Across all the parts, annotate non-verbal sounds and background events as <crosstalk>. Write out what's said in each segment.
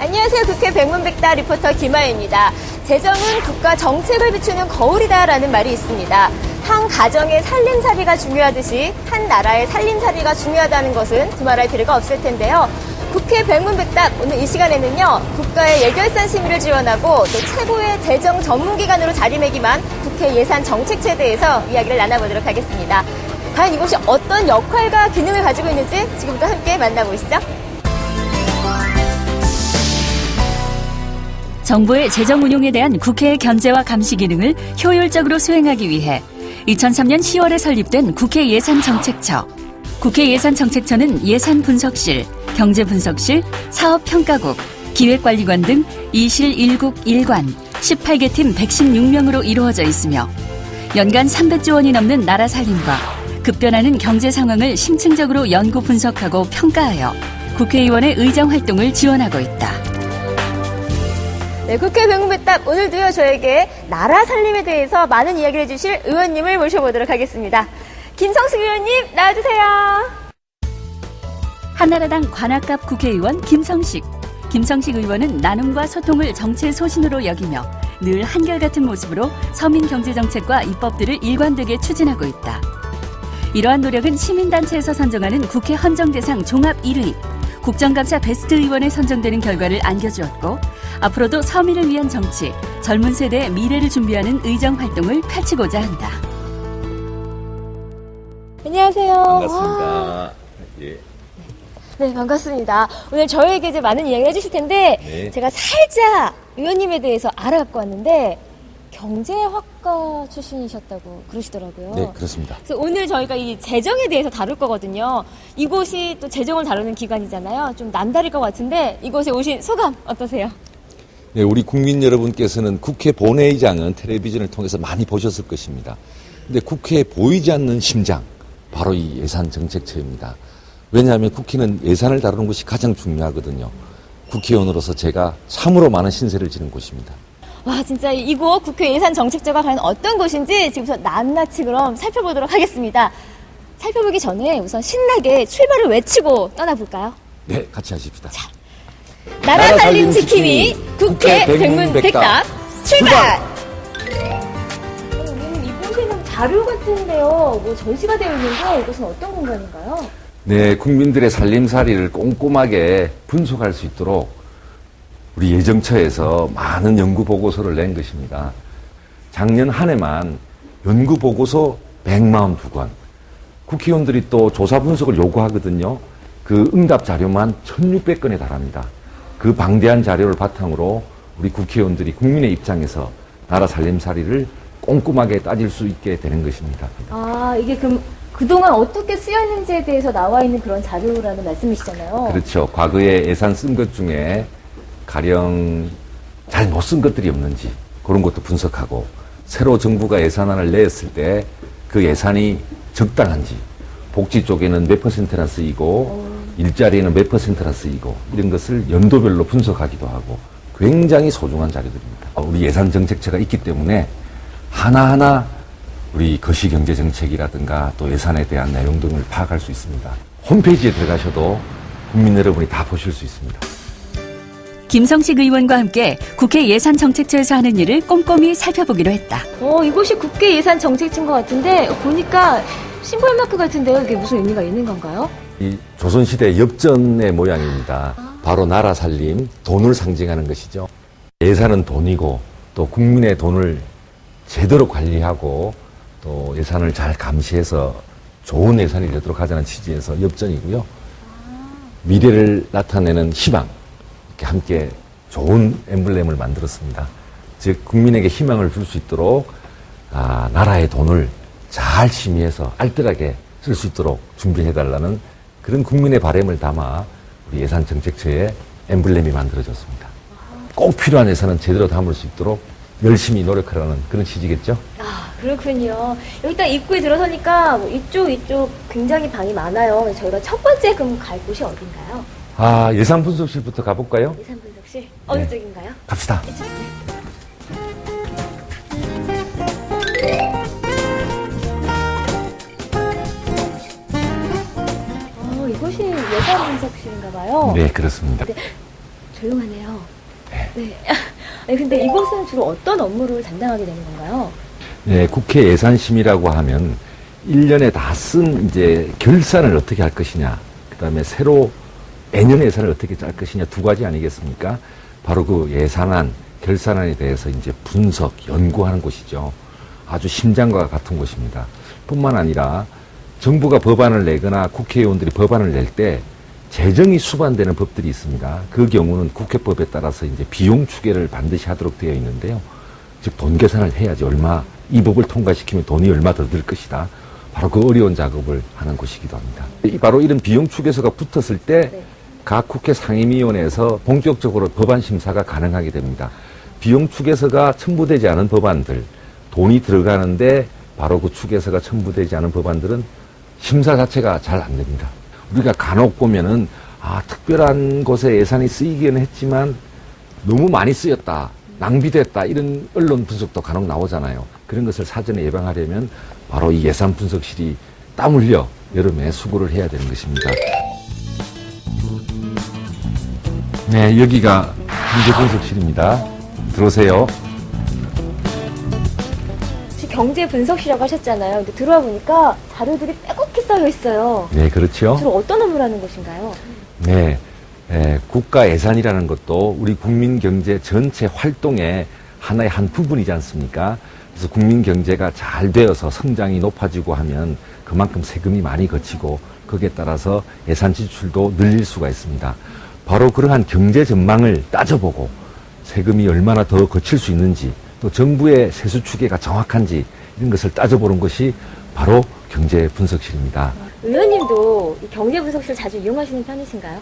안녕하세요. 국회 백문백다 리포터 김아혜입니다. 재정은 국가 정책을 비추는 거울이다라는 말이 있습니다. 한 가정의 살림살이가 중요하듯이 한 나라의 살림살이가 중요하다는 것은 두말할 필요가 없을 텐데요. 국회 백문백답 오늘 이 시간에는요 국가의 예결산 심의를 지원하고 또 최고의 재정 전문기관으로 자리매김한 국회 예산 정책처에 대해서 이야기를 나눠보도록 하겠습니다. 과연 이곳이 어떤 역할과 기능을 가지고 있는지 지금부터 함께 만나보시죠. 정부의 재정 운용에 대한 국회의 견제와 감시 기능을 효율적으로 수행하기 위해 2003년 10월에 설립된 국회 예산정책처. 국회 예산정책처는 예산 분석실, 경제 분석실, 사업 평가국, 기획관리관 등 2실 1국 1관, 18개 팀 116명으로 이루어져 있으며 연간 300조 원이 넘는 나라 살림과 급변하는 경제 상황을 심층적으로 연구 분석하고 평가하여 국회의원의 의정 활동을 지원하고 있다. 네, 국회 백문백답 오늘도요 저에게 나라 살림에 대해서 많은 이야기를 해주실 의원님을 모셔보도록 하겠습니다. 김성숙 의원님 나와주세요. 한나라당 관악갑 국회의원 김성식. 김성식 의원은 나눔과 소통을 정치의 소신으로 여기며 늘 한결같은 모습으로 서민 경제 정책과 입법들을 일관되게 추진하고 있다. 이러한 노력은 시민단체에서 선정하는 국회 헌정대상 종합 1위, 국정감사 베스트 의원에 선정되는 결과를 안겨주었고, 앞으로도 서민을 위한 정치, 젊은 세대의 미래를 준비하는 의정 활동을 펼치고자 한다. 안녕하세요. 와, 반갑습니다. 예. 네 반갑습니다. 오늘 저에게 이제 많은 이야기 해주실 텐데 네. 제가 살짝 의원님에 대해서 알아갖고 왔는데 경제학과 출신이셨다고 그러시더라고요. 네, 그렇습니다. 그래서 오늘 저희가 이 재정에 대해서 다룰 거거든요. 이곳이 또 재정을 다루는 기관이잖아요. 좀 남다를 것 같은데 이곳에 오신 소감 어떠세요? 네, 우리 국민 여러분께서는 국회 본회의장은 텔레비전을 통해서 많이 보셨을 것입니다. 근데 국회에 보이지 않는 심장, 바로 이 예산 정책처입니다. 왜냐하면 국회는 예산을 다루는 것이 가장 중요하거든요. 국회의원으로서 제가 참으로 많은 신세를 지는 곳입니다. 와 진짜 이곳 국회 예산 정책처가 과연 어떤 곳인지 지금부터 낱낱이 그럼 살펴보도록 하겠습니다. 살펴보기 전에 우선 신나게 출발을 외치고 떠나볼까요? 네, 같이 하십시다. 나라 나라 살림 지킴이 국회 백문백답 백문백답 출발! 자료 같은데요. 뭐 전시가 되어 있는데 이곳은 어떤 공간인가요? 네, 국민들의 살림살이를 꼼꼼하게 분석할 수 있도록 우리 예정처에서 많은 연구 보고서를 낸 것입니다. 작년 한 해만 연구 보고서 142건. 국회의원들이 또 조사 분석을 요구하거든요. 그 응답 자료만 1600건에 달합니다. 그 방대한 자료를 바탕으로 우리 국회의원들이 국민의 입장에서 나라 살림살이를 꼼꼼하게 따질 수 있게 되는 것입니다. 아 이게 그럼 그동안 어떻게 쓰였는지에 대해서 나와 있는 그런 자료라는 말씀이시잖아요. 그렇죠. 과거에 예산 쓴 것 중에 가령 잘 못 쓴 것들이 없는지 그런 것도 분석하고 새로 정부가 예산안을 냈을 때 그 예산이 적당한지 복지 쪽에는 몇 퍼센트나 쓰이고 일자리에는 몇 퍼센트나 쓰이고 이런 것을 연도별로 분석하기도 하고 굉장히 소중한 자료들입니다. 우리 예산 정책처가 있기 때문에 하나하나 우리 거시경제 정책이라든가 또 예산에 대한 내용 등을 파악할 수 있습니다. 홈페이지에 들어가셔도 국민 여러분이 다 보실 수 있습니다. 김성식 의원과 함께 국회 예산정책처에서 하는 일을 꼼꼼히 살펴보기로 했다. 어 이곳이 국회 예산정책처인 것 같은데 보니까 심볼 마크 같은데요. 이게 무슨 의미가 있는 건가요? 이 조선시대 역전의 모양입니다. 바로 나라 살림, 돈을 상징하는 것이죠. 예산은 돈이고 또 국민의 돈을 제대로 관리하고 또 예산을 잘 감시해서 좋은 예산이 되도록 하자는 취지에서 역전이고요. 미래를 나타내는 희망, 이렇게 함께 좋은 엠블렘을 만들었습니다. 즉, 국민에게 희망을 줄 수 있도록 아, 나라의 돈을 잘 심의해서 알뜰하게 쓸 수 있도록 준비해달라는 그런 국민의 바램을 담아 우리 예산정책처의 엠블렘이 만들어졌습니다. 꼭 필요한 예산은 제대로 담을 수 있도록 열심히 노력하라는 그런 취지겠죠? 아 그렇군요. 여기 딱 입구에 들어서니까 뭐 이쪽 이쪽 굉장히 방이 많아요. 저희가 첫 번째 그럼 갈 곳이 어딘가요? 아, 예산 분석실부터 가볼까요? 예산 분석실. 분석실 어느 네. 쪽인가요? 갑시다. 어, 이곳이 예산 분석실인가 봐요. 네, 그렇습니다. 조용하네요. 네. 아 <laughs> 니, 근데 이곳은 주로 어떤 업무를 담당하게 되는 건가요? 네, 국회 예산심이라고 하면 1년에 다 쓴 이제 결산을 어떻게 할 것이냐, 그 다음에 새로 내년 예산을 어떻게 짤 것이냐 두 가지 아니겠습니까? 바로 그 예산안, 결산안에 대해서 이제 분석, 연구하는 곳이죠. 아주 심장과 같은 곳입니다. 뿐만 아니라 정부가 법안을 내거나 국회의원들이 법안을 낼 때 재정이 수반되는 법들이 있습니다. 그 경우는 국회법에 따라서 이제 비용 추계를 반드시 하도록 되어 있는데요. 즉 돈 계산을 해야지 얼마 이 법을 통과시키면 돈이 얼마 더 들 것이다. 바로 그 어려운 작업을 하는 곳이기도 합니다. 이 바로 이런 비용 추계서가 붙었을 때 네. 각 국회 상임위원회에서 본격적으로 법안 심사가 가능하게 됩니다. 비용 추계서가 첨부되지 않은 법안들, 돈이 들어가는데 바로 그 추계서가 첨부되지 않은 법안들은 심사 자체가 잘 안 됩니다. 우리가 간혹 보면은 아 특별한 곳에 예산이 쓰이기는 했지만 너무 많이 쓰였다, 낭비됐다 이런 언론 분석도 간혹 나오잖아요. 그런 것을 사전에 예방하려면 바로 이 예산 분석실이 땀 흘려 여름에 수고를 해야 되는 것입니다. 네, 여기가 경제 분석실입니다. 들어오세요. 경제 분석실이라고 하셨잖아요. 근데 들어와 보니까 자료들이 빼곡히 쌓여 있어요. 네, 그렇죠. 주로 어떤 업무를 하는 곳인가요? 네, 에, 국가 예산이라는 것도 우리 국민 경제 전체 활동의 하나의 한 부분이지 않습니까? 그래서 국민 경제가 잘 되어서 성장이 높아지고 하면 그만큼 세금이 많이 거치고 거기에 따라서 예산 지출도 늘릴 수가 있습니다. 바로 그러한 경제 전망을 따져보고 세금이 얼마나 더 거칠 수 있는지 또 정부의 세수 추계가 정확한지 이런 것을 따져보는 것이 바로 경제 분석실입니다. 의원님도 이 경제 분석실 자주 이용하시는 편이신가요?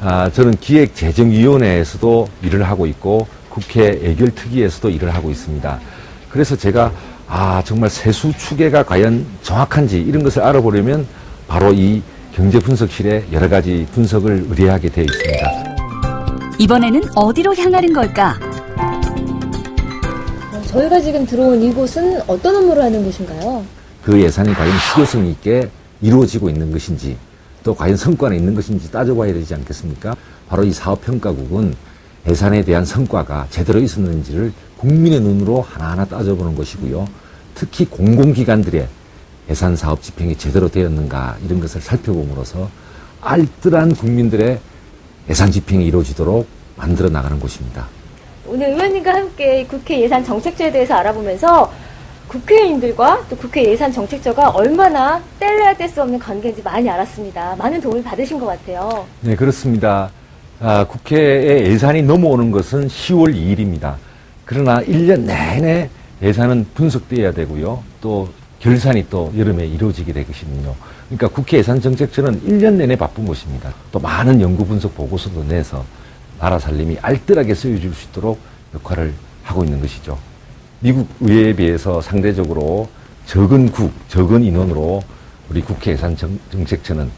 아, 저는 기획재정위원회에서도 일을 하고 있고 국회 예결특위에서도 일을 하고 있습니다. 그래서 제가 아 정말 세수 추계가 과연 정확한지 이런 것을 알아보려면 바로 이 경제 분석실에 여러 가지 분석을 의뢰하게 되어 있습니다. 이번에는 어디로 향하는 걸까? 어, 저희가 지금 들어온 이곳은 어떤 업무를 하는 곳인가요? 그 예산이 과연 실효성 있게 이루어지고 있는 것인지 또 과연 성과는 있는 것인지 따져봐야 되지 않겠습니까? 바로 이 사업평가국은 예산에 대한 성과가 제대로 있었는지를 국민의 눈으로 하나하나 따져보는 것이고요. 특히 공공기관들의 예산 사업 집행이 제대로 되었는가 이런 것을 살펴봄으로써 알뜰한 국민들의 예산 집행이 이루어지도록 만들어 나가는 곳입니다. 오늘 의원님과 함께 국회 예산 정책처에 대해서 알아보면서 국회의원들과 또 국회 예산 정책처가 얼마나 뗄래야 뗄 수 없는 관계인지 많이 알았습니다. 많은 도움을 받으신 것 같아요. 네, 그렇습니다. 아, 국회에 예산이 넘어오는 것은 10월 2일입니다. 그러나 1년 내내 예산은 분석돼야 되고요. 또 결산이 또 여름에 이루어지게 되거든요. 그러니까 국회 예산 정책처는 1년 내내 바쁜 곳입니다. 또 많은 연구 분석 보고서도 내서 나라 살림이 알뜰하게 쓰여질 수 있도록 역할을 하고 있는 것이죠. 미국 의회에 비해서 상대적으로 적은 국, 적은 인원으로 우리 국회 예산 정- 정책처는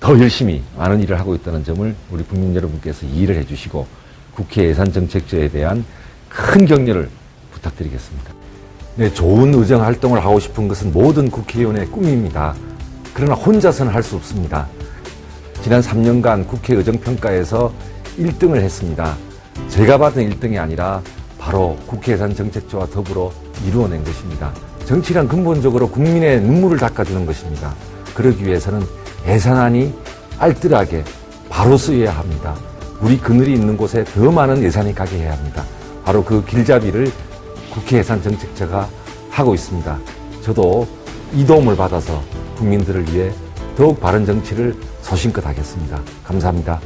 더 열심히 많은 일을 하고 있다는 점을 우리 국민 여러분께서 이해를 해주시고 국회 예산 정책처에 대한 큰 격려를 부탁드리겠습니다. 네, 좋은 의정 활동을 하고 싶은 것은 모든 국회의원의 꿈입니다. 그러나 혼자서는 할 수 없습니다. 지난 3년간 국회 의정 평가에서 1등을 했습니다. 제가 받은 1등이 아니라 바로 국회 예산 정책처와 더불어 이루어낸 것입니다. 정치란 근본적으로 국민의 눈물을 닦아주는 것입니다. 그러기 위해서는 예산안이 알뜰하게 바로 쓰여야 합니다. 우리 그늘이 있는 곳에 더 많은 예산이 가게 해야 합니다. 바로 그 길잡이를 국회 예산 정책처가 하고 있습니다. 저도 이 도움을 받아서 국민들을 위해 더욱 바른 정치를 소신껏 하겠습니다. 감사합니다.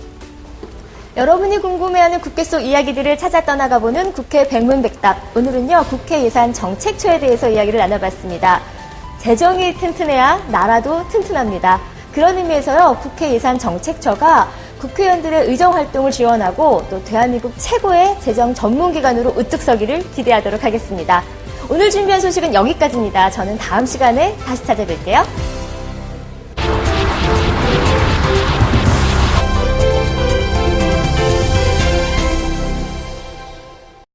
여러분이 궁금해하는 국회 속 이야기들을 찾아 떠나가보는 국회 백문백답. 오늘은요, 국회 예산 정책처에 대해서 이야기를 나눠봤습니다. 재정이 튼튼해야 나라도 튼튼합니다. 그런 의미에서요, 국회 예산 정책처가 국회의원들의 의정 활동을 지원하고 또 대한민국 최고의 재정 전문기관으로 우뚝 서기를 기대하도록 하겠습니다. 오늘 준비한 소식은 여기까지입니다. 저는 다음 시간에 다시 찾아뵐게요.